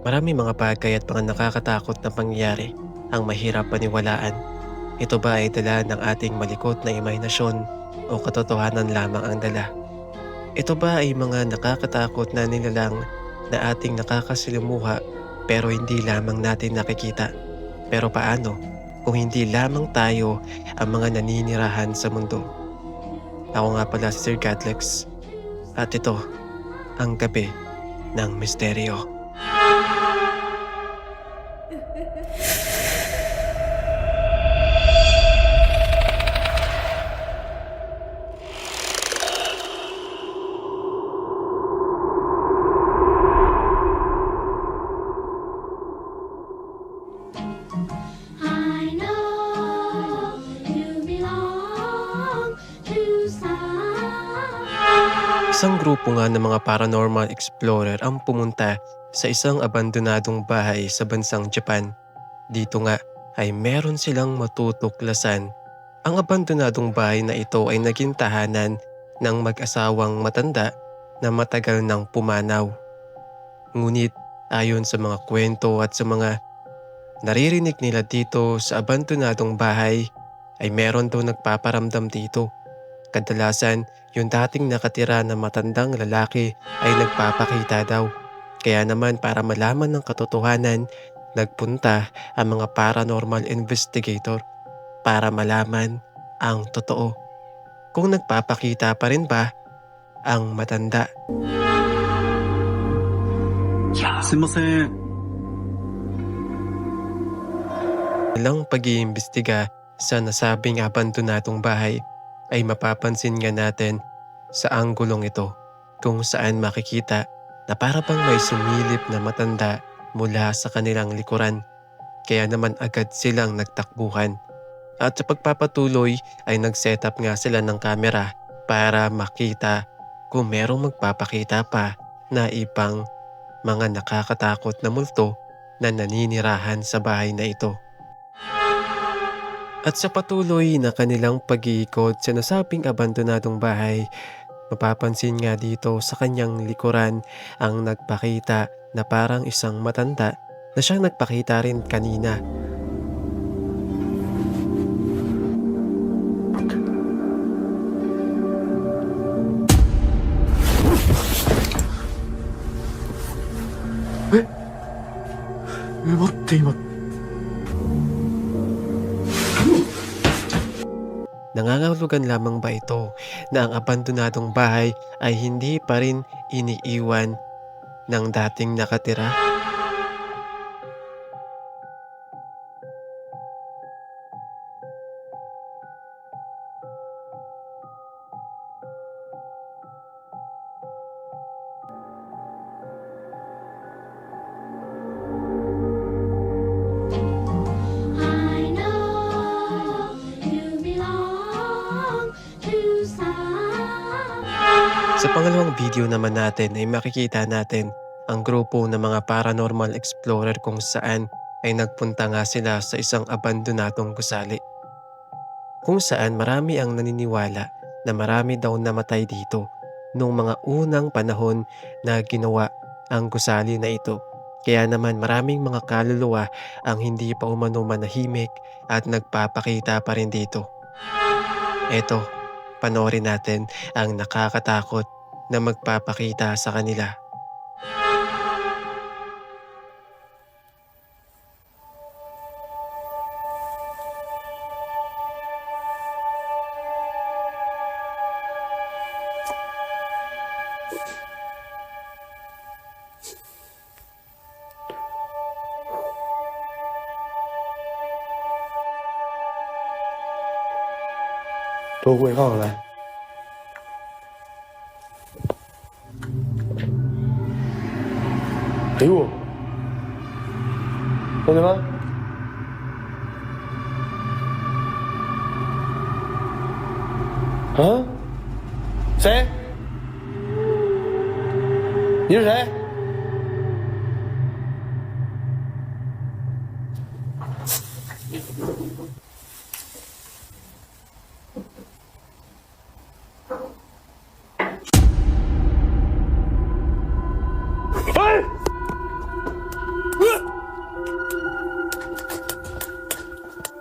Marami mga bagay at mga nakakatakot na pangyayari ang mahirap paniwalaan. Ito ba ay dala ng ating malikot na imahinasyon o katotohanan lamang ang dala? Ito ba ay mga nakakatakot na nilalang na ating nakakasilimuha pero hindi lamang natin nakikita? Pero paano kung hindi lamang tayo ang mga naninirahan sa mundo? Ako nga pala si Sir Gatlex at ito ang gabi ng misteryo. Isang grupo nga ng mga paranormal explorer ang pumunta sa isang abandonadong bahay sa bansang Japan. Dito nga ay meron silang matutuklasan. Ang abandonadong bahay na ito ay naging tahanan ng mag-asawang matanda na matagal nang pumanaw. Ngunit ayon sa mga kwento at sa mga naririnig nila dito sa abandonadong bahay ay meron daw nagpaparamdam dito. Kadalasan, yung dating nakatira na matandang lalaki ay nagpapakita daw. Kaya naman para malaman ng katotohanan, nagpunta ang mga paranormal investigator para malaman ang totoo. Kung nagpapakita pa rin ba ang matanda. Simasen. Alang pag-iimbestiga sa nasabing abandonadong bahay ay mapapansin nga natin sa anggulong ito kung saan makikita na para bang may sumilip na matanda mula sa kanilang likuran. Kaya naman agad silang nagtakbuhan. At sa pagpapatuloy ay nag-set up nga sila ng kamera para makita kung merong magpapakita pa na ibang mga nakakatakot na multo na naninirahan sa bahay na ito. At sa patuloy na kanilang pag-iikot sa nasabing abandonadong bahay, mapapansin nga dito sa kanyang likuran ang nagpakita na parang isang matanda na siyang nagpakita rin kanina.待って、今。 Nangangahulugan lamang ba ito na ang abandonadong bahay ay hindi pa rin iniiwan ng dating nakatira? Sa pangalawang video naman natin ay makikita natin ang grupo ng mga paranormal explorer kung saan ay nagpunta nga sila sa isang abandonadong gusali. Kung saan marami ang naniniwala na marami daw namatay dito noong mga unang panahon na ginawa ang gusali na ito. Kaya naman maraming mga kaluluwa ang hindi pa umano manahimik at nagpapakita pa rin dito. Eto, panoorin natin ang nakakatakot na magpapakita sa kanila. Tôi quên không rồi 哎呦，兄弟们。嗯。谁？你是谁？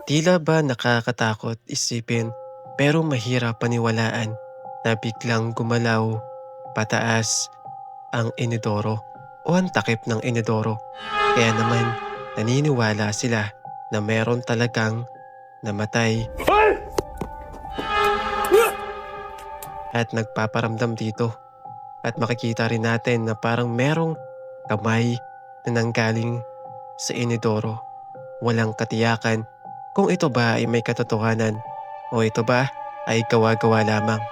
Tila ba nakakatakot isipin pero mahirap paniwalaan na biglang gumalaw pataas ang inidoro o ang takip ng inidoro. Kaya naman naniniwala sila na meron talagang namatay at nagpaparamdam dito. At makikita rin natin na parang merong kamay na nanggaling sa inidoro. Walang katiyakan kung ito ba ay may katotohanan o ito ba ay gawa-gawa lamang.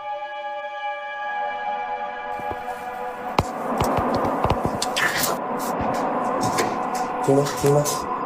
听吗？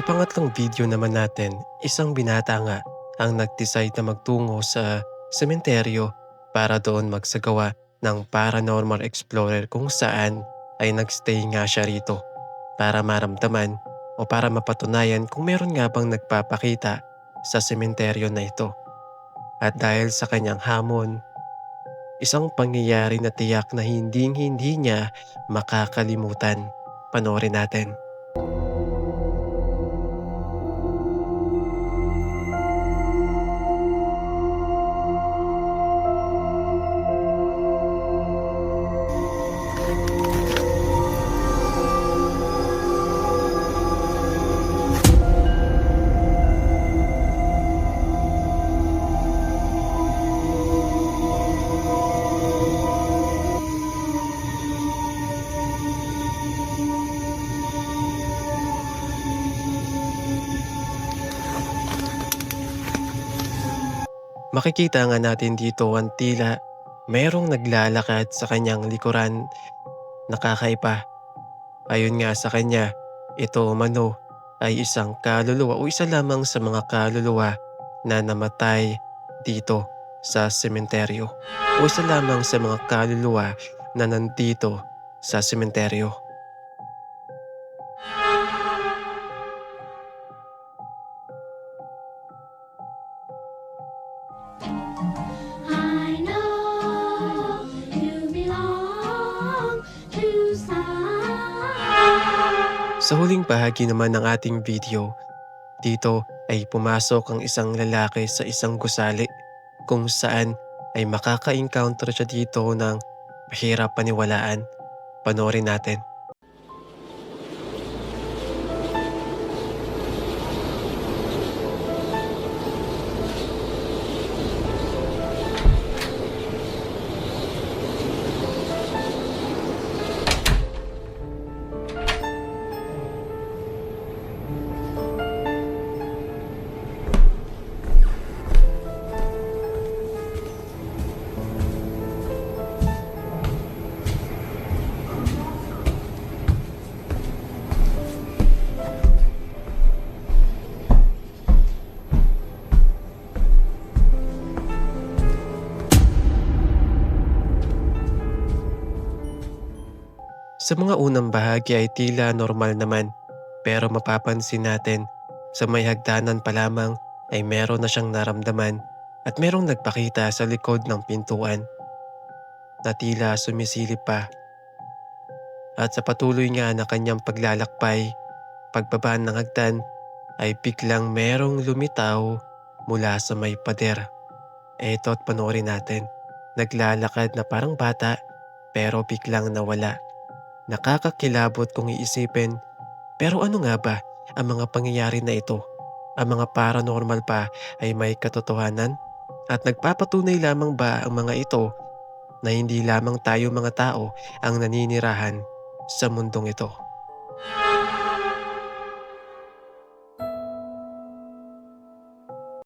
Sa pangatlong video naman natin, isang binata nga ang nag-decide na magtungo sa sementeryo para doon magsagawa ng paranormal explorer kung saan ay nagstay nga siya rito para maramdaman o para mapatunayan kung meron nga bang nagpapakita sa sementeryo na ito. At dahil sa kanyang hamon, isang pangyayari na tiyak na hinding hindi niya makakalimutan. Panoorin natin. Makikita nga natin dito ang tila merong naglalakad sa kanyang likuran nakakaiba. Ayon nga sa kanya, ito umano ay isang kaluluwa o isa lamang sa mga kaluluwa na namatay dito sa sementeryo o isa lamang sa mga kaluluwa na nandito sa sementeryo. Bahagi naman ng ating video, dito ay pumasok ang isang lalaki sa isang gusali kung saan ay makaka-encounter siya dito ng mahirap paniwalaan. Panoorin natin. Sa mga unang bahagi ay tila normal naman pero mapapansin natin sa may hagdanan pa lamang ay meron na siyang naramdaman at merong nagpakita sa likod ng pintuan na tila sumisilip pa. At sa patuloy nga na kanyang paglalakbay, pagbaba ng hagdan ay biglang merong lumitaw mula sa may pader. Eto at panoorin natin. Naglalakad na parang bata pero biglang nawala. Nakakakilabot kung iisipin. Pero ano nga ba ang mga pangyayari na ito? Ang mga paranormal pa ay may katotohanan? At nagpapatunay lamang ba ang mga ito na hindi lamang tayo mga tao ang naninirahan sa mundong ito?